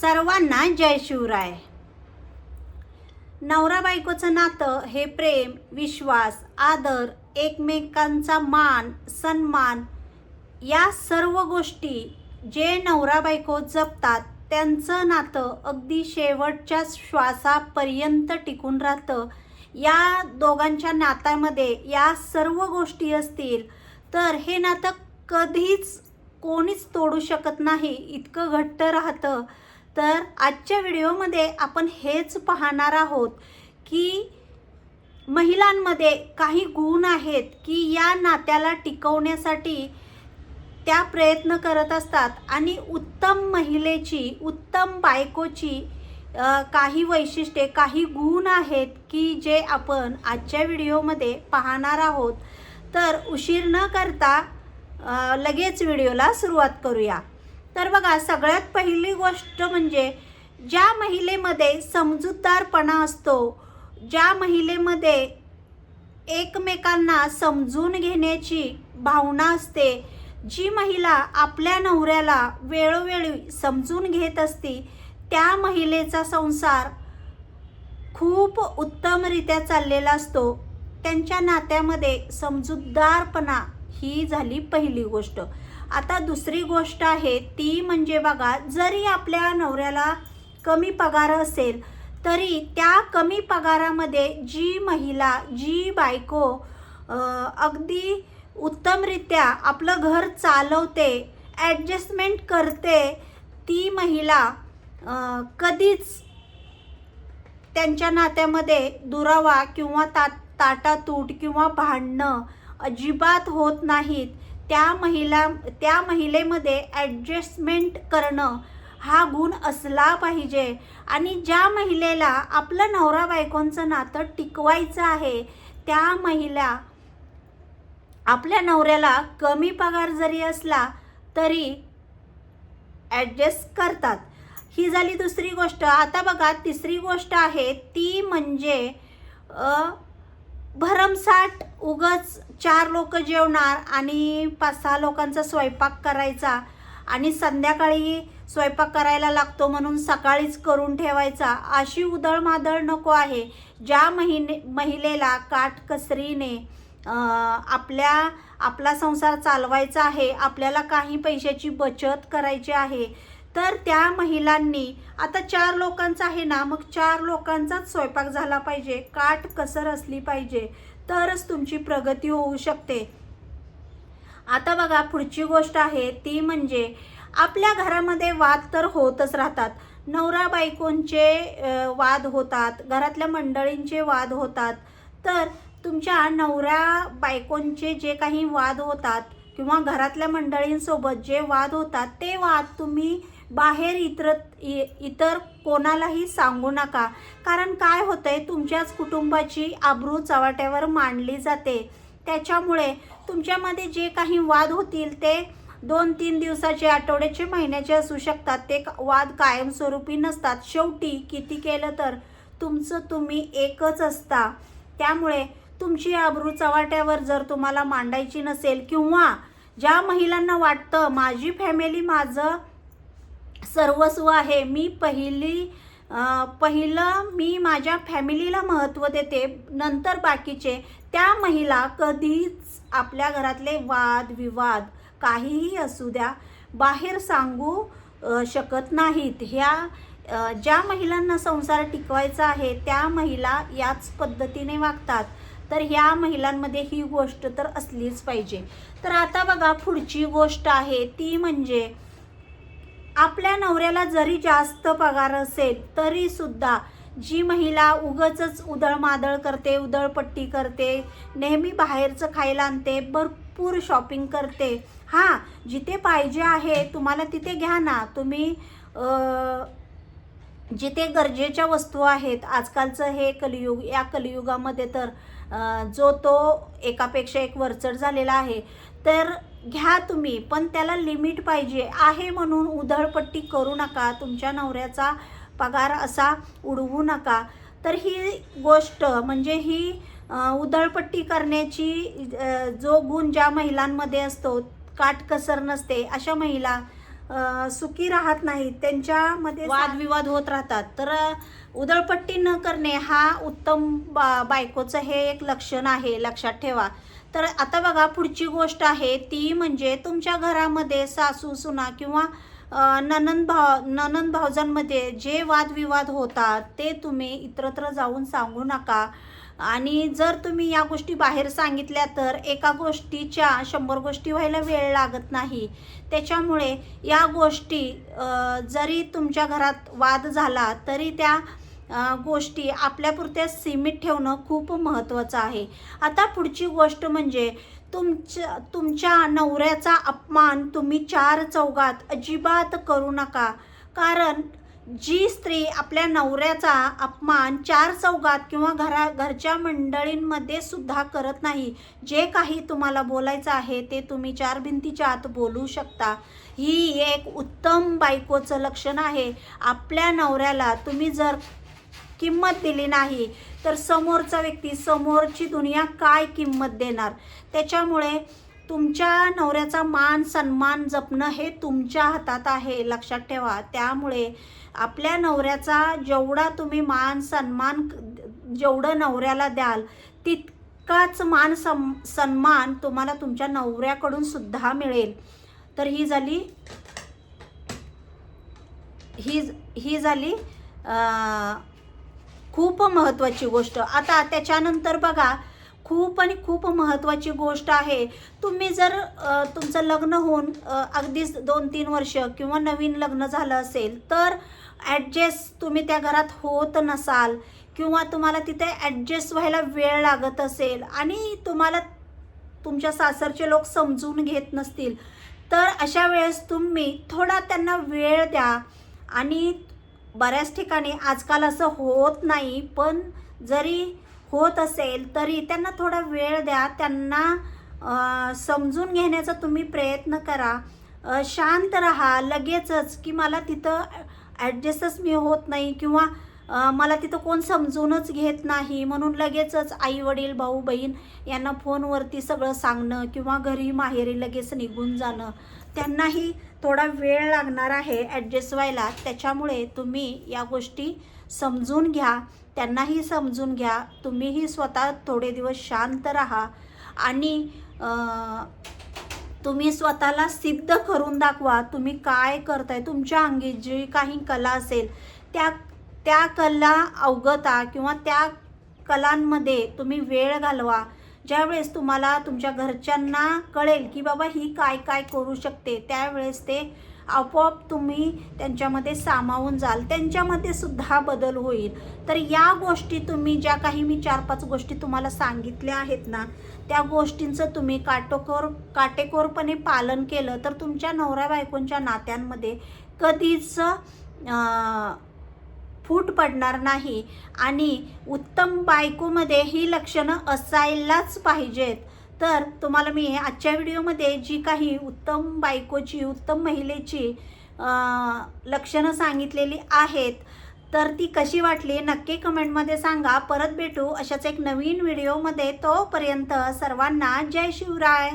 सर्वांना जय शिवराय. नवरा बायकोचं नातं हे प्रेम विश्वास आदर एकमेकांचा मान सन्मान या सर्व गोष्टी जे नवरा बायको जपतात त्यांचं नातं अगदी शेवटच्या श्वासापर्यंत टिकून राहतं. या दोघांच्या नात्यामध्ये या सर्व गोष्टी असतील तर हे नातं कधीच कोणीच तोडू शकत नाही. इतकं घट्ट राहतं. तर आजच्या व्हिडिओमध्ये आपण हेच पाहणार आहोत की महिलांमध्ये काही गुण आहेत की या नात्याला टिकवण्यासाठी त्या प्रयत्न करत असतात. आणि उत्तम महिलेची उत्तम बायकोची काही वैशिष्ट्ये काही गुण आहेत की जे आपण आजच्या व्हिडिओमध्ये पाहणार आहोत. तर उशीर न करता लगेच व्हिडिओला सुरुवात करूया. तर बघा सगळ्यात पहिली गोष्ट म्हणजे ज्या महिलेमध्ये समजूतदारपणा असतो ज्या महिलेमध्ये एकमेकांना समजून घेण्याची भावना असते जी महिला आपल्या नवऱ्याला वेळोवेळी समजून घेत असती त्या महिलेचा संसार खूप उत्तमरित्या चाललेला असतो. त्यांच्या नात्यामध्ये समजूतदारपणा ही झाली पहिली गोष्ट. आता दुसरी गोष्ट आहे ती म्हणजे बघा जरी आपल्या नवऱ्याला कमी पगार असेल तरी त्या कमी पगारामध्ये जी महिला जी बायको अगदी उत्तमरित्या आपलं घर चालवते ॲडजस्टमेंट करते ती महिला कधीच त्यांच्या नात्यामध्ये दुरावा किंवा ता ताटातूट किंवा भांडणं अजिबात होत नाहीत. त्या महिला त्या महिलेमध्ये ॲडजस्टमेंट करणं हा गुण असला पाहिजे. आणि ज्या महिलेला आपलं नवरा बायकोंचं नातं टिकवायचं आहे त्या महिला आपल्या नवऱ्याला कमी पगार जरी असला तरी ॲडजस्ट करतात. ही झाली दुसरी गोष्ट. आता बघा तिसरी गोष्ट आहे ती म्हणजे भरमसाठ उगच चार लोक जेवणार आणि पाच सहा लोकांचा स्वयंपाक करायचा आणि संध्याकाळी स्वयंपाक करायला लागतो म्हणून सकाळीच करून ठेवायचा. अशी उदळमादळ नको आहे. ज्या महिने महिलेला काटकसरीने आपल्या आपला संसार चालवायचा आहे आपल्याला काही पैशाची बचत करायची आहे तर त्या महिलांनी आता चार लोकांचा आहे ना मग चार लोकांचाच स्वयंपाक झाला पाहिजे. काट कसर असली पाहिजे तरच तुमची प्रगती होऊ शकते. आता बघा पुढची गोष्ट आहे ती म्हणजे आपल्या घरामध्ये वाद तर होतच राहतात. नवरा बायकोंचे वाद होतात घरातल्या मंडळींचे वाद होतात. तर तुमच्या नवऱ्या बायकोंचे जे काही वाद होतात किंवा घरातल्या मंडळींसोबत जे वाद होतात ते वाद तुम्ही बाहेर इतर इ- इतर कोणालाही सांगू नका. कारण काय होतंय तुमच्याच कुटुंबाची आबरू चवाट्यावर मांडली जाते. त्याच्यामुळे तुमच्यामध्ये जे काही वाद होतील ते दोन तीन दिवसाचे आठवड्याचे महिन्याचे असू शकतात. ते वाद कायमस्वरूपी नसतात. शेवटी किती केलं तर तुमचं तुम्ही एकच असता. त्यामुळे तुमची आबरू चवाट्यावर जर तुम्हाला मांडायची नसेल किंवा ज्या महिलांना वाटतं माझी फॅमिली माझं सर्वस्व आहे. मी पहिली पहिलं मी माझ्या फॅमिलीला महत्त्व देते नंतर बाकीचे. त्या महिला कधीच आपल्या घरातले वाद विवाद काहीही असू द्या बाहेर सांगू शकत नाहीत. ह्या ज्या महिलांना संसार टिकवायचा आहे त्या महिला याच पद्धतीने वागतात. तर ह्या महिलांमध्ये ही गोष्ट तर असलीच पाहिजे. तर आता बघा पुढची गोष्ट आहे. ती म्हणजे आपल्या नवऱ्याला जरी जास्त पगार असेल तरी सुद्धा जी महिला उगच उदळमादळ करते उधळपट्टी करते नेहमी बाहेरचं खायला आणते भरपूर शॉपिंग करते हां जिथे पाहिजे आहे तुम्हाला तिथे घ्या ना. तुम्ही जिथे गरजेच्या वस्तू आहेत आजकालचं हे कलियुग या कलियुगामध्ये तर जो तो एकापेक्षा एक वरचढ झालेला आहे तर घ्या तुम्ही पण त्याला लिमिट पाहिजे आहे म्हणून उधळपट्टी करू नका तुमच्या नवऱ्याचा पगार असा उडवू नका. तर ही गोष्ट म्हणजे ही उधळपट्टी करण्याची जो गुण ज्या महिलांमध्ये असतो काटकसर नसते अशा महिला सुखी राहत नाहीत त्यांच्यामध्ये वादविवाद होत राहतात. तर उदळपट्टी न करणे हा उत्तम बा बायकोचं हे एक लक्षण आहे लक्षात ठेवा. तर आता बघा पुढची गोष्ट आहे ती म्हणजे तुमच्या घरामध्ये सासू सुना किंवा ननंद भाव ननंद भावजांमध्ये जे वादविवाद होतात ते तुम्ही इतरत्र जाऊन सांगू नका. आणि जर तुम्ही या गोष्टी बाहेर सांगितल्या तर एका गोष्टीच्या शंभर गोष्टी व्हायला वेळ लागत नाही. त्याच्यामुळे या गोष्टी जरी तुमच्या घरात वाद झाला तरी त्या गोष्टी आपल्यापुरत्या सीमित ठेवणं खूप महत्त्वाचं आहे. आता पुढची गोष्ट म्हणजे तुमच्या तुमच्या नवऱ्याचा अपमान तुम्ही चार चौघात अजिबात करू नका. कारण जी स्त्री आपल्या नवऱ्याचा अपमान चार चौघात किंवा घरा घरच्या मंडळींमध्ये सुद्धा करत नाही. जे काही तुम्हाला बोलायचं आहे ते तुम्ही चार भिंतीच्या आत बोलू शकता. ही एक उत्तम बायकोचं लक्षण आहे. आपल्या नवऱ्याला तुम्ही जर किंमत दिली नाही तर समोरचा व्यक्ती समोरची दुनिया काय किंमत देणार? त्याच्यामुळे तुमच्या नवऱ्याचा मान सन्मान जपणं हे तुमच्या हातात आहे लक्षात ठेवा. त्यामुळे आपल्या नवऱ्याचा जेवढा तुम्ही मान सन्मान जेवढं नवऱ्याला द्याल तितकाच मान सम सन्मान तुम्हाला तुमच्या नवऱ्याकडून सुद्धा मिळेल. तर ही झाली ही ही झाली खूप महत्त्वाची गोष्ट. आता त्याच्यानंतर बघा खूप आणि खूप महत्त्वाची गोष्ट आहे. तुम्ही जर तुमचं लग्न होऊन अगदीच दोन तीन वर्ष किंवा नवीन लग्न झालं असेल तर ॲडजस्ट तुम्ही त्या घरात होत नसाल किंवा तुम्हाला तिथे ॲडजस्ट व्हायला वेळ लागत असेल आणि तुम्हाला तुमच्या सासरचे लोक समजून घेत नसतील तर अशा वेळेस तुम्ही थोडा त्यांना वेळ द्या. आणि बऱ्याच ठिकाणी आजकाल असं होत नाही पण जरी होत असेल तरी त्यांना थोडा वेळ द्या. त्यांना समजून घेण्याचा तुम्ही प्रयत्न करा. शांत राहा लगेचच की मला तिथं ॲडजस्टच मी होत नाही किंवा मला तिथं कोण समजूनच घेत नाही. म्हणून लगेचच आई वडील भाऊ बहीण यांना फोनवरती सगळं सांगणं किंवा घरी माहेरी लगेच निघून जाणं. त्यांनाही थोडा वेळ लागणार आहे ॲडजस्ट व्हायला. त्याच्यामुळे तुम्ही या गोष्टी समजून घ्या. त्यांनाही समजून घ्या. तुम्हीही स्वतः थोडे दिवस शांत राहा आणि तुम्ही स्वतःला सिद्ध करून दाखवा तुम्ही काय करताय. तुमच्या अंगी जी काही कला असेल त्या त्या कला अवगता किंवा त्या कलांमध्ये तुम्ही वेळ घालवा. ज्यावेळेस तुम्हाला तुमच्या घरच्यांना कळेल की बाबा ही काय काय करू शकते त्यावेळेस ते आपोआप तुम्ही त्यांच्यामध्ये सामावून जाल. त्यांच्यामध्ये सुद्धा बदल होईल. तर या गोष्टी तुम्ही ज्या काही मी चार पाच गोष्टी तुम्हाला सांगितल्या आहेत ना त्या गोष्टींचं तुम्ही काटोकोर काटेकोरपणे पालन केलं तर तुमच्या नवरा बायकोंच्या नात्यांमध्ये कधीच फूट पडणार नाही. आणि उत्तम बायकोमध्ये ही लक्षणं असायलाच पाहिजेत. तर तुम्हाला मी आजच्या व्हिडिओमध्ये जी काही उत्तम बायकोची उत्तम महिलेची लक्षणं सांगितलेली आहेत तर ती कशी वाटली नक्की कमेंटमध्ये सांगा. परत भेटू अशाच एक नवीन व्हिडिओमध्ये. तोपर्यंत सर्वांना जय शिवराय.